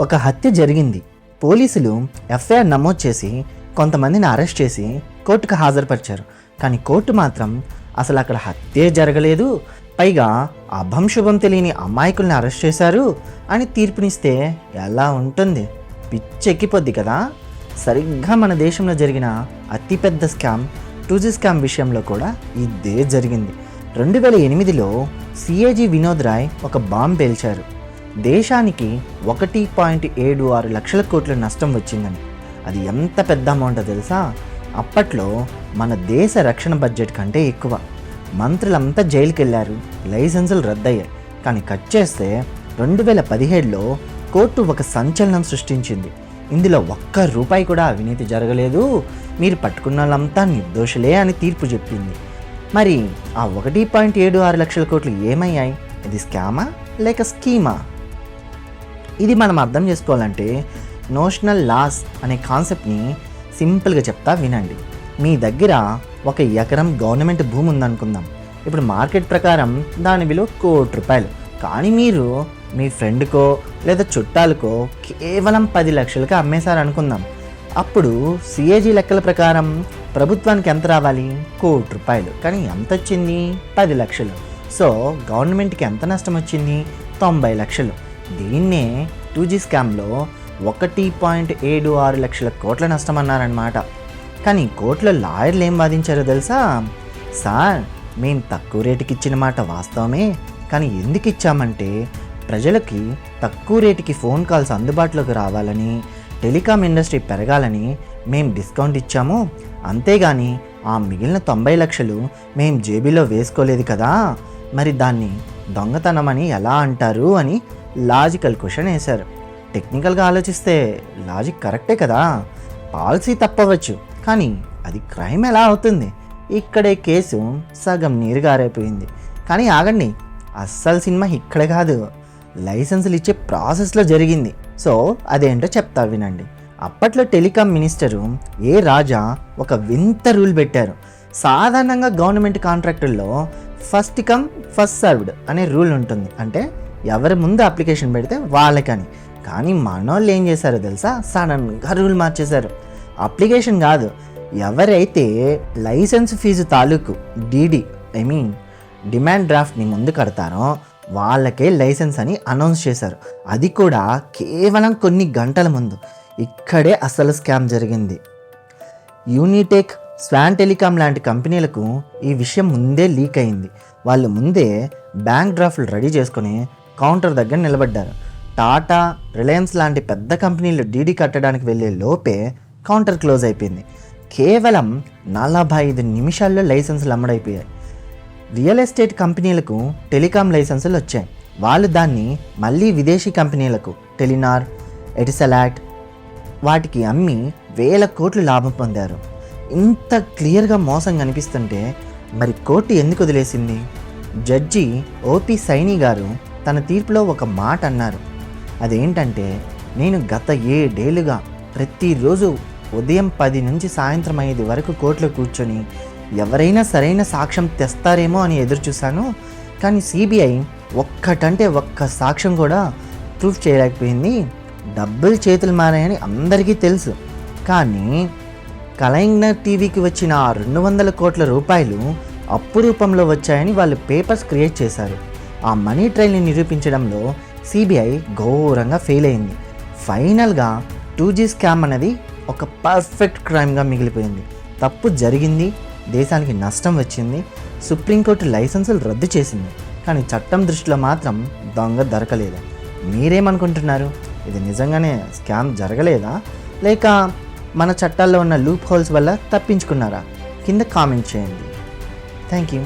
ఒక హత్య జరిగింది. పోలీసులు ఎఫ్ఐఆర్ నమోదు చేసి కొంతమందిని అరెస్ట్ చేసి కోర్టుకు హాజరుపరిచారు. కానీ కోర్టు మాత్రం అసలు అక్కడ హత్యే జరగలేదు. పైగా అభం శుభం తెలియని అమాయకుల్ని అరెస్ట్ చేశారు అని తీర్పునిస్తే ఎలా ఉంటుంది? పిచ్చెక్కిపోద్ది కదా. సరిగ్గా మన దేశంలో జరిగిన అతిపెద్ద స్కామ్ టూ జీ స్కామ్ విషయంలో కూడా ఇదే జరిగింది. రెండు వేల ఎనిమిదిలో సిఏజీ వినోద్ రాయ్ ఒక బాంబ్ పేల్చారు. దేశానికి ఒకటి పాయింట్ ఏడు ఆరు లక్షల కోట్ల నష్టం వచ్చిందని అది ఎంత పెద్ద అమౌంట్ తెలుసా? అప్పట్లో మన దేశ రక్షణ బడ్జెట్ కంటే ఎక్కువ. మంత్రులంతా జైలుకి వెళ్ళారు లైసెన్సులు రద్దయ్యాయి. కానీ కట్ చేస్తే రెండు వేల పదిహేడులో కోర్టు ఒక సంచలనం సృష్టించింది. ఇందులో ఒక్క రూపాయి కూడా అవినీతి జరగలేదు. మీరు పట్టుకున్న వాళ్ళంతా నిర్దోషులే అని తీర్పు చెప్పింది. మరి ఆ ఒకటి పాయింట్ ఏడు ఆరు లక్షల కోట్లు ఏమయ్యాయి? ఇది స్కామా లేక స్కీమా ఇది మనం అర్థం చేసుకోవాలంటే నోషనల్ లాస్ అనే కాన్సెప్ట్ని సింపుల్గా చెప్తా వినండి. మీ దగ్గర ఒక ఎకరం గవర్నమెంట్ భూమి ఉందనుకుందాం. ఇప్పుడు మార్కెట్ ప్రకారం దాని విలువ కోటి రూపాయలు. కానీ మీరు మీ ఫ్రెండ్కో లేదా చుట్టాలకో కేవలం పది లక్షలకి అమ్మేశారనుకుందాం. అప్పుడు సిఏజీ లెక్కల ప్రకారం ప్రభుత్వానికి ఎంత రావాలి? కోటి రూపాయలు. కానీ ఎంత వచ్చింది? పది లక్షలు. సో గవర్నమెంట్కి ఎంత నష్టం వచ్చింది? తొంభై లక్షలు. దీన్నే టూ జీ స్కామ్లో ఒకటి పాయింట్ ఏడు ఆరు లక్షల కోట్ల నష్టం అన్నారనమాట కానీ కోట్ల లాయర్లు ఏం వాదించారో తెలుసా? సార్ మేము తక్కువ రేటుకి ఇచ్చిన మాట వాస్తవమే కానీ ఎందుకు ఇచ్చామంటే ప్రజలకి తక్కువ రేటుకి ఫోన్ కాల్స్ అందుబాటులోకి రావాలని టెలికాం ఇండస్ట్రీ పెరగాలని మేము డిస్కౌంట్ ఇచ్చాము. అంతేగాని ఆ మిగిలిన తొంభై లక్షలు మేము జేబీలో వేసుకోలేదు కదా మరి దాన్ని దొంగతనం అని ఎలా అంటారు అని లాజికల్ క్వశ్చన్ వేశారు. టెక్నికల్గా ఆలోచిస్తే లాజిక్ కరెక్టే కదా. పాలసీ తప్పవచ్చు. కానీ అది క్రైమ్ ఎలా అవుతుంది? ఇక్కడే కేసు సగం నీరు గారైపోయింది కానీ ఆగండి అస్సలు సినిమా ఇక్కడ కాదు. లైసెన్సులు ఇచ్చే ప్రాసెస్లో జరిగింది. సో అదేంటో చెప్తా వినండి. అప్పట్లో టెలికాం మినిస్టరు ఏ రాజా ఒక వింత రూల్ పెట్టారు. సాధారణంగా గవర్నమెంట్ కాంట్రాక్టుల్లో ఫస్ట్ కమ్ ఫస్ట్ సర్వ్డ్ అనే రూల్ ఉంటుంది. అంటే ఎవరి ముందు అప్లికేషన్ పెడితే వాళ్ళకని. కానీ మనోళ్ళు ఏం చేశారో తెలుసా? సడన్గా రూల్ మార్చేశారు. అప్లికేషన్ కాదు ఎవరైతే లైసెన్స్ ఫీజు తాలూకు డీడీ ఐ మీన్ డిమాండ్ డ్రాఫ్ట్ని ముందు కడతారో వాళ్ళకే లైసెన్స్ అని అనౌన్స్ చేశారు. అది కూడా కేవలం కొన్ని గంటల ముందు. ఇక్కడే అసలు స్కామ్ జరిగింది. యూనిటెక్ స్వాన్ టెలికాం లాంటి కంపెనీలకు ఈ విషయం ముందే లీక్ అయింది. వాళ్ళు ముందే బ్యాంక్ డ్రాఫ్ట్లు రెడీ చేసుకొని కౌంటర్ దగ్గర నిలబడ్డారు. టాటా రిలయన్స్ లాంటి పెద్ద కంపెనీలు డీడీ కట్టడానికి వెళ్ళే లోపే కౌంటర్ క్లోజ్ అయిపోయింది. కేవలం నలభై ఐదు నిమిషాల్లో లైసెన్సులు అమ్మడైపోయాయి. రియల్ ఎస్టేట్ కంపెనీలకు టెలికాం లైసెన్సులు వచ్చాయి. వాళ్ళు దాన్ని మళ్ళీ విదేశీ కంపెనీలకు టెలినార్ ఎటిసలాట్ వాటికి అమ్మి వేల కోట్లు లాభం పొందారు. ఇంత క్లియర్గా మోసం కనిపిస్తుంటే మరి కోర్టు ఎందుకు వదిలేసింది? జడ్జి ఓపి సైని గారు తన తీర్పులో ఒక మాట అన్నారు. అదేంటంటే నేను గత ఏడేళ్ళుగా ప్రతిరోజు ఉదయం పది నుంచి సాయంత్రం ఐదు వరకు కోర్టులో కూర్చొని ఎవరైనా సరైన సాక్ష్యం తెస్తారేమో అని ఎదురు చూశాను కానీ సిబిఐ ఒక్కటంటే ఒక్క సాక్ష్యం కూడా ప్రూఫ్ చేయలేకపోయింది. డబ్బులు చేతులు మారాయని అందరికీ తెలుసు. కానీ కలైంగర్ టీవీకి వచ్చిన ఆ రెండు వందల కోట్ల రూపాయలు అప్పు రూపంలో వచ్చాయని వాళ్ళు పేపర్స్ క్రియేట్ చేశారు. ఆ మనీ ట్రైల్ని నిరూపించడంలో సిబిఐ ఘోరంగా ఫెయిల్ అయింది. ఫైనల్గా టూ జీ స్కామ్ అనేది ఒక పర్ఫెక్ట్ క్రైమ్గా మిగిలిపోయింది. తప్పు జరిగింది దేశానికి నష్టం వచ్చింది సుప్రీంకోర్టు లైసెన్సులు రద్దు చేసింది. కానీ చట్టం దృష్టిలో మాత్రం దొంగ దొరకలేదు. మీరేమనుకుంటున్నారు? ఇది నిజంగానే స్కామ్ జరగలేదా? లేక మన చట్టాల్లో ఉన్న లూప్ హోల్స్ వల్ల తప్పించుకున్నారా? కింద కామెంట్ చేయండి. Thank you.